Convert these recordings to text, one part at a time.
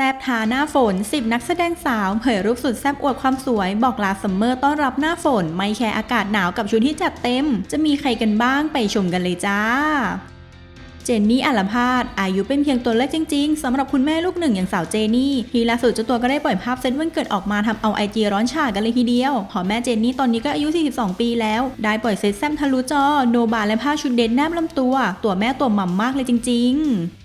ซบทาหน้าฝน 10 นักแสดงสาวเผยรูปสุดแซบอวดความสวย บอกลาซัมเมอร์ต้อนรับหน้าฝน ไม่แคร์อากาศหนาวกับชุดที่จัดเต็ม จะมีใครกันบ้างไปชมกันเลยจ้าเจนนี่อัลพาดอายุเป็นเพียงตัวเลขจริงๆสำหรับคุณแม่ลูกหนึ่งอย่างสาวเจนี่ที่ล่าสุดเจ้าตัวก็ได้ปล่อยภาพเซตวันเกิดออกมาทำเอาไอจีร้อนฉากันเลยทีเดียวพอแม่เจนนี่ตอนนี้ก็อายุ 42 ปีแล้ว ได้ปล่อยเซตแซมทะลุจอ โนบาและผ้าชุดเด่นแนบลำตัว ตัวแม่ตัวหม่ำมากเลยจริง ๆ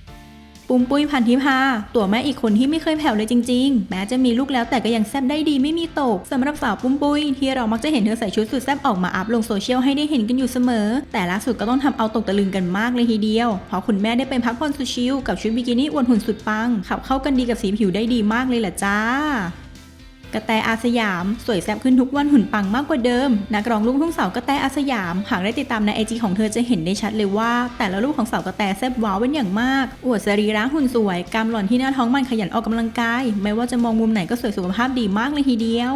ปุ้มปุ้ยพันธิพาตัวแม่อีกคนที่ไม่เคยแผ่วเลยจริงๆ แม้จะมีลูกแล้วแต่ก็ยังแซบได้ดีไม่มีตกสำหรับสาวปุ้มปุ้ยที่เรามักจะเห็นเธอใส่ชุดสุดแซบออกมาอัพลงโซเชียลให้ได้เห็นกันอยู่เสมอ แต่ล่าสุดก็ต้องทำเอาตกตะลึงกันมากเลยทีเดียว เพราะคุณแม่ได้ไปพักผ่อนสุดชิลกับชุดบิกินี่อวดหุ่นสุดปัง ขับเข้ากันดีกับสีผิวได้ดีมากเลยแหละจ้า กระแตอาสยาม สวยแซ่บขึ้นทุกวันหุ่นปังมากกว่าเดิม นักร้องลูกทุ่งสาวกระแตอาสยาม หากได้ติดตามในไอจีของเธอจะเห็นได้ชัดเลยว่า แต่ละรูปของสาวกระแตแซ่บว้าวเป็นอย่างมาก อวดสรีระหุ่นสวยกามหล่อนที่หน้าท้องมันขยันออกกำลังกาย ไม่ว่าจะมองมุมไหนก็สวยสุขภาพดีมากเลยทีเดียว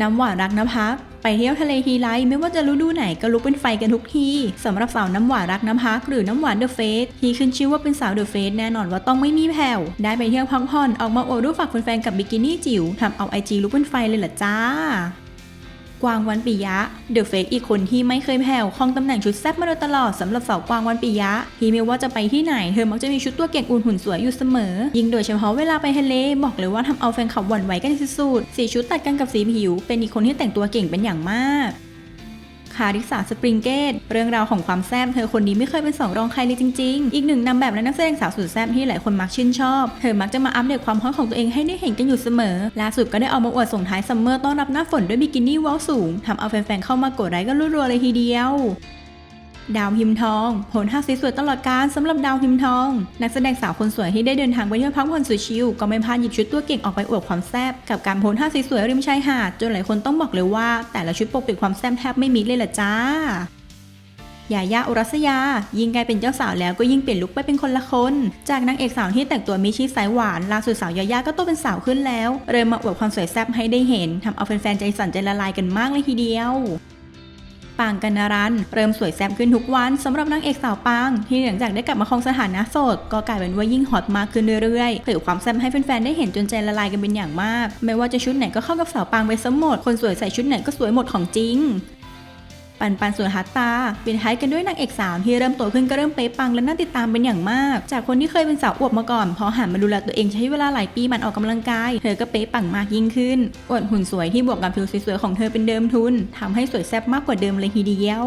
น้ำหวานรักน้ำพักไปเที่ยวทะเลทีไรไม่ว่าจะฤดูไหนก็ลุกเป็นไฟกันทุกทีสำหรับสาวน้ำหวานรักน้ำพักหรือน้ำหวานเดอะเฟสที่ขึ้นชื่อว่าเป็นสาวเดอะเฟสแน่นอนว่าต้องไม่มีแผ่ว ได้ไปเที่ยวพักผ่อนออกมาโอดูฝากแฟนๆกับบิกินี่จิ๋วทำเอาไอจีลุกเป็นไฟเลยล่ะจ้า กวางวันปิยะเดอะเฟกอีกคนที่ไม่เคยแผ่วครองตำแหน่งชุดแซ่บมาโดยตลอดสำหรับสาวกวางวันปิยะ ที่ไม่ว่าจะไปที่ไหนเธอมักจะมีชุดตัวเก่งอุ่นหุ่นสวยอยู่เสมอ ยิ่งโดยเฉพาะเวลาไปทะเลบอกเลยว่าทำเอาแฟนคลับหวั่นไหวกันสุดๆสีชุดตัดกันกับสีผิว เป็นอีกคนที่แต่งตัวเก่งเป็นอย่างมาก คาริสาสปริงเกตเรื่องราวของความแซ่บเธอคนนี้ไม่เคยเป็นสองรองใครเลยจริง ๆ อีกหนึ่งนำแบบและนักแสดงสาวสุดแซ่บที่หลายคนมักชื่นชอบ เธอมักจะมาอัปเดตความฮอตของตัวเองให้ได้เห็นกันอยู่เสมอ ล่าสุดก็ได้ออกมาอวดส่งท้ายซัมเมอร์ต้อนรับหน้าฝนด้วยบิกินี่ว้าสูงทำเอาแฟนๆเข้ามากดไลค์กันรัวๆเลยทีเดียว ดาวพิมพ์ทองผลท่าสีสวยตลอดการสำหรับดาวพิมพ์ทอง นักแสดงสาวคนสวยที่ได้เดินทางไปเที่ยวพักผ่อนสุดชิลก็ไม่พลาดหยิบชุดตัวเก่งออกไปอวดความแซ่บกับการโพสท่าสวยริมชายหาดจนหลายคนต้องบอกเลยว่า แต่ละชุดปกปิดความแซ่บแทบไม่มิดเลยล่ะจ้ายายาอุรัสยา ยิ่งกลายเป็นเจ้าสาวแล้วก็ยิ่งเปลี่ยนลุคไปเป็นคนละคน จากนางเอกสาวที่แต่งตัวมิชิสายหวานล่าสุดสาวยายาก็โตเป็นสาวขึ้นแล้ว เริ่มมาอวดความสวยแซ่บให้ได้เห็นทำเอาแฟนๆใจสั่นใจละลายกันมากเลยทีเดียว ปางกันนารันเริ่มสวยแซ่บขึ้นทุกวันสำหรับนางเอกสาวปาง ที่หลังจากได้กลับมาครองสถานะโสด ก็กลายเป็นว่ายิ่งฮอตมากขึ้นเรื่อยๆเผยความแซ่บให้แฟนๆได้เห็นจนใจละลายกันเป็นอย่างมาก ไม่ว่าจะชุดไหนก็เข้ากับสาวปางไปซะหมดคนสวยใส่ชุดไหนก็สวยหมดของจริง ปันปันส่วนฮัตตาปิดท้ายกันด้วยนางเอกสาวที่เริ่มโตขึ้นก็เริ่มเป๊ะปังและน่าติดตามเป็นอย่างมาก จากคนที่เคยเป็นสาวอวบมาก่อน พอหันมาดูแลตัวเองใช้เวลาหลายปีมันออกกำลังกาย เธอก็เป๊ะปังมากยิ่งขึ้นอวดหุ่นสวยที่บวกกับผิวสวยๆของเธอเป็นเดิมทุนทำให้สวยแซ่บมากกว่าเดิมเลยทีเดียว